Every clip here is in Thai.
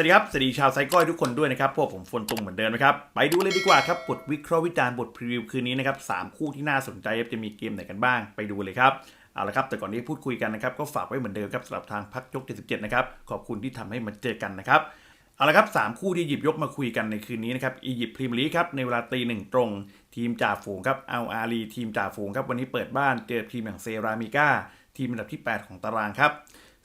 วัสดีครับ สวัสดีชาวไซก้อยทุกคนด้วยนะครับ พวกผมฟนตุงเหมือนเดิมนะครับ ไปดูเลยดีกว่าครับ บทวิเคราะห์วิจารณ์บทพรีวิวคืนนี้นะครับสามคู่ที่น่าสนใจจะมีเกมไหนกันบ้าง ไปดูเลยครับ เอาละครับ แต่ก่อนที่พูดคุยกันนะครับ ก็ฝากไว้เหมือนเดิมครับสำหรับทางพักยก 77 นะครับ ขอบคุณที่ทำให้มาเจอกันนะครับ เอาละครับสามคู่ที่หยิบยกมาคุยกันในคืนนี้นะครับ อียิปต์พรีเมียร์ลีกครับ ในเวลาตีหนึ่งตรง ทีมจ่าฝูงครับ เอาอาลีทีมจ่าฝูงครับ วันนี้เปิดบ้านเจอทีมอย่างเซรามิก้าทีมอันดับที่ 8 ของตารางครับ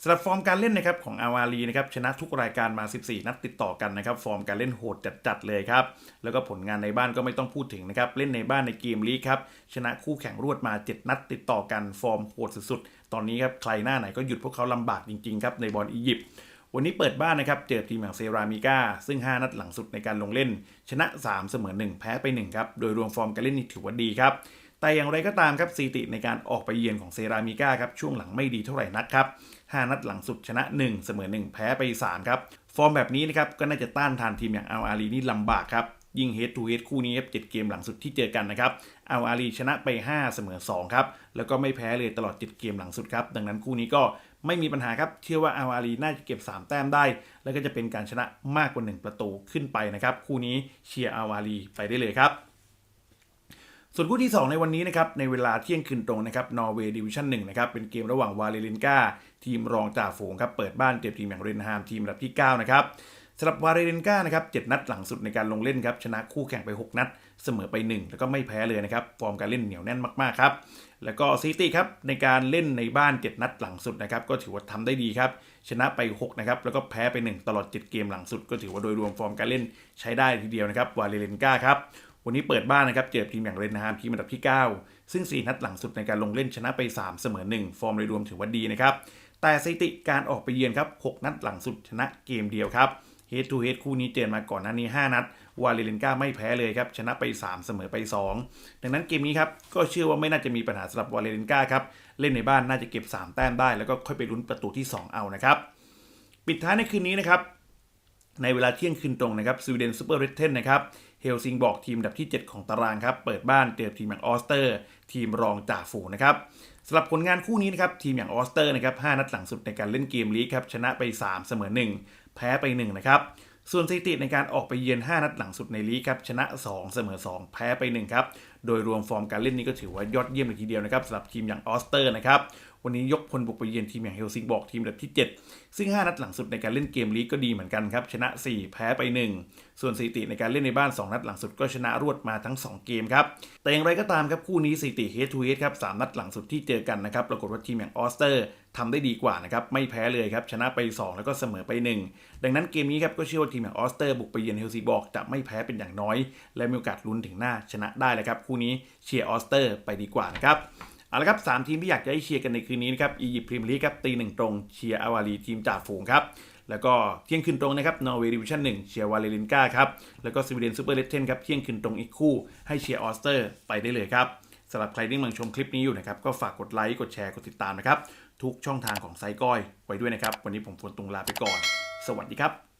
สำหรับฟอร์มการเล่นนะครับของอาวาลีนะครับชนะทุกรายการมา 14 นัดติดต่อกันนะครับฟอร์มการเล่นโหดจัดๆเลยครับแล้วก็ผลงานในบ้านก็ไม่ต้องพูดถึงนะครับเล่นในบ้านในเกมลีกครับชนะคู่แข่งรวดมา 7 นัดติดต่อกันฟอร์มโหดสุดๆ ตอนนี้ครับใครหน้าไหนก็หยุดพวกเขาลำบากจริงๆครับในบอลอียิปต์วันนี้เปิดบ้านนะครับเจอทีมอย่างเซรามิก้าซึ่ง 5 นัดหลังสุดในการลงเล่น ชนะ 3 เสมอ 1 แพ้ไป1ครับโดยรวมฟอร์มการเล่นนี่ถือว่าดีครับ แต่อย่างไรก็ตามครับสถิติในการออกไปเยือนของเซรามิก้าครับช่วงหลังไม่ดีเท่าไหร่นักครับ 5 นัดหลังสุดชนะ 1 เสมอ 1 แพ้ไป 3 ครับ ฟอร์มแบบนี้นะครับก็น่าจะต้านทานทีมอย่างอัลอาลีนี่ลำบากครับยิ่งเฮดทูเฮดคู่นี้ครับ7เกมหลังสุดที่เจอกันนะครับอัลอาลีชนะไป 5 เสมอ 2 ครับ แล้วก็ไม่แพ้เลยตลอด 7 เกมหลังสุดครับ ดังนั้นคู่นี้ก็ไม่มีปัญหาครับ เชื่อว่าอัลอาลีน่าจะเก็บ 3 แต้มได้ แล้วก็จะเป็นการชนะมากกว่า 1 ประตูขึ้นไปนะครับ คู่นี้เชียร์อัลอาลีไปได้เลยครับ ส่วนคู่ที่ 2 ในวันนี้นะครับในเวลาเที่ยงคืนตรงนะครับนอร์เวย์ดิวิชั่นหนึ่งนะครับเป็นเกมระหว่างวาเลรินกาทีมรองจ่าฝูงครับเปิดบ้านเจอทีมอย่างเรนฮามทีมอันดับที่9นะครับสำหรับวาเลรินกานะครับ7นัดหลังสุดในการลงเล่นครับชนะคู่แข่งไป 6 นัด เสมอไป 1 แล้วก็ไม่แพ้เลยนะครับฟอร์มการเล่นเหนียวแน่นมากๆครับแล้วก็ซิตี้ครับในการเล่นในบ้าน 7 นัดหลังสุดนะครับก็ถือว่าทำได้ดีครับชนะไป6นะครับแล้วก็แพ้ไป 1 ตลอด 7 เกมหลังสุด ก็ถือว่าโดยรวมฟอร์มการเล่นใช้ได้ทีเดียวนะครับวาเลรินกาครับ วันนี้เปิดบ้านนะครับ เจอทีมอย่างเรนนฮามทีมอันดับที่ 9 ซึ่ง 4 นัดหลังสุดในการลงเล่นชนะไป 3 เสมอ 1 ฟอร์มโดยรวมถือว่าดีนะครับ แต่สถิติการออกไปเยือนครับ 6 นัดหลังสุดชนะเกมเดียวครับเฮดทูเฮดคู่นี้เจอมาก่อนหน้านี้ 5 นัด วาเลเลนกาไม่แพ้เลยครับ ชนะไป 3 เสมอไป 2 ดังนั้นเกมนี้ครับ ก็เชื่อว่าไม่น่าจะมีปัญหาสำหรับวาเลเลนกาครับ เล่นในบ้านน่าจะเก็บ 3 แต้มได้ แล้วก็ค่อยไปลุ้นประตูที่ 2 เอานะครับ ปิดท้ายในคืนนี้นะครับ ในเวลาเที่ยงคืนตรงนะครับสวีเดนซูเปอร์เรดเทนนะครับเฮลซิงบอกทีมดับที่ 7 ของตารางครับเปิดบ้านเจอทีมอย่างออสเตอร์ ทีมรองจ่าฝูงนะครับสำหรับผลงานคู่นี้นะครับทีมอย่างออสเตอร์นะครับ5นัดหลังสุดในการเล่นเกมลีกครับชนะไป 3 เสมอ 1 แพ้ไป 1 นะครับ ส่วนสถิติในการออกไปเยือน 5 นัดหลังสุดในลีกครับชนะ 2 เสมอ 2 แพ้ไป 1 ครับ โดยรวมฟอร์มการเล่นนี้ก็ถือว่ายอดเยี่ยมเลยทีเดียวนะครับสำหรับทีมอย่างออสเตอร์นะครับวันนี้ยกพลบุกไปเยือนทีมอย่างเฮลซิงบอกทีมอันดับที่ 7 ซึ่ง 5 นัดหลังสุดในการเล่นเกมลีกก็ดีเหมือนกันครับ ชนะ 4 แพ้ไป 1 ส่วนสถิติในการเล่นในบ้าน 2 นัดหลังสุดก็ชนะรวดมาทั้ง 2 เกมครับ แต่อย่างไรก็ตามครับ คู่นี้สถิติ head to head ครับ 3 นัดหลังสุดที่เจอกันนะครับ ปรากฏว่าทีมอย่างออสเตอร์ทำได้ดีกว่านะครับ ไม่แพ้เลยครับ ชนะไป 2 แล้วก็เสมอไป 1 ดังนั้นเกมนี้ครับก็เชื่อว่าทีมอย่างออสเตอร์บุกไปเยือนเฮลซิงบอกจะไม่แพ้เป็นอย่างน้อย และมีโอกาสลุ้นถึงหน้าชนะได้เลยครับคูนี้เชียร์ออสเตอร์ไปดีกว่านะครับเอาละครับสามทีมที่อยากจะให้เชียร์กันในคืนนี้นะครับอียิปต์พรีเมียร์ลีกครับตีหนึ่งตรงเชียร์อาวารีทีมจ่าฝูงครับแล้วก็เที่ยงคืนตรงนะครับนอร์เวย์ดิวิชั่นหนึ่งเชียร์วาเลรินกาครับแล้วก็สวีเดนซูเปอร์เลตเทนครับเที่ยงคืนตรงอีกคู่ให้เชียร์ออสเตอร์ไปได้เลยครับสำหรับใครที่กำลังชมคลิปนี้อยู่นะครับก็ฝากกดไลค์กดแชร์กดติดตามนะครับทุกช่องทางของไซก้อยไว้ด้วยนะครับวันนี้ผมฝนตุงลาไปก่อน สวัสดีครับ